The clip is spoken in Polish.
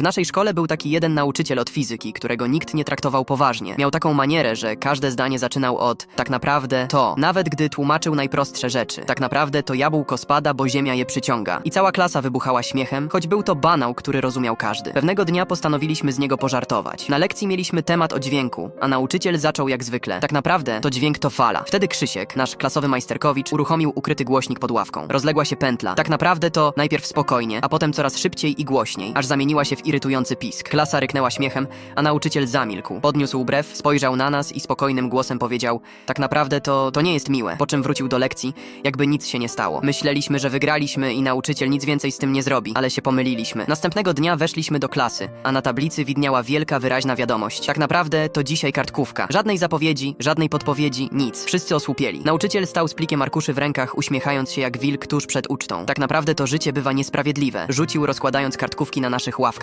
W naszej szkole był taki jeden nauczyciel od fizyki, którego nikt nie traktował poważnie. Miał taką manierę, że każde zdanie zaczynał od tak naprawdę to, nawet gdy tłumaczył najprostsze rzeczy. Tak naprawdę to jabłko spada, bo ziemia je przyciąga. I cała klasa wybuchała śmiechem, choć był to banał, który rozumiał każdy. Pewnego dnia postanowiliśmy z niego pożartować. Na lekcji mieliśmy temat o dźwięku, a nauczyciel zaczął jak zwykle. Tak naprawdę to dźwięk to fala. Wtedy Krzysiek, nasz klasowy majsterkowicz, uruchomił ukryty głośnik pod ławką. Rozległa się pętla. Tak naprawdę to najpierw spokojnie, a potem coraz szybciej i głośniej, aż zamieniła się w irytujący pisk. Klasa ryknęła śmiechem, a nauczyciel zamilkł. Podniósł brew, spojrzał na nas i spokojnym głosem powiedział: Tak naprawdę to, to nie jest miłe. Po czym wrócił do lekcji, jakby nic się nie stało. Myśleliśmy, że wygraliśmy i nauczyciel nic więcej z tym nie zrobi, ale się pomyliliśmy. Następnego dnia weszliśmy do klasy, a na tablicy widniała wielka, wyraźna wiadomość. Tak naprawdę to dzisiaj kartkówka. Żadnej zapowiedzi, żadnej podpowiedzi, nic. Wszyscy osłupieli. Nauczyciel stał z plikiem arkuszy w rękach, uśmiechając się jak wilk tuż przed ucztą. Tak naprawdę to życie bywa niesprawiedliwe. Rzucił rozkładając kartkówki na naszych ławkach.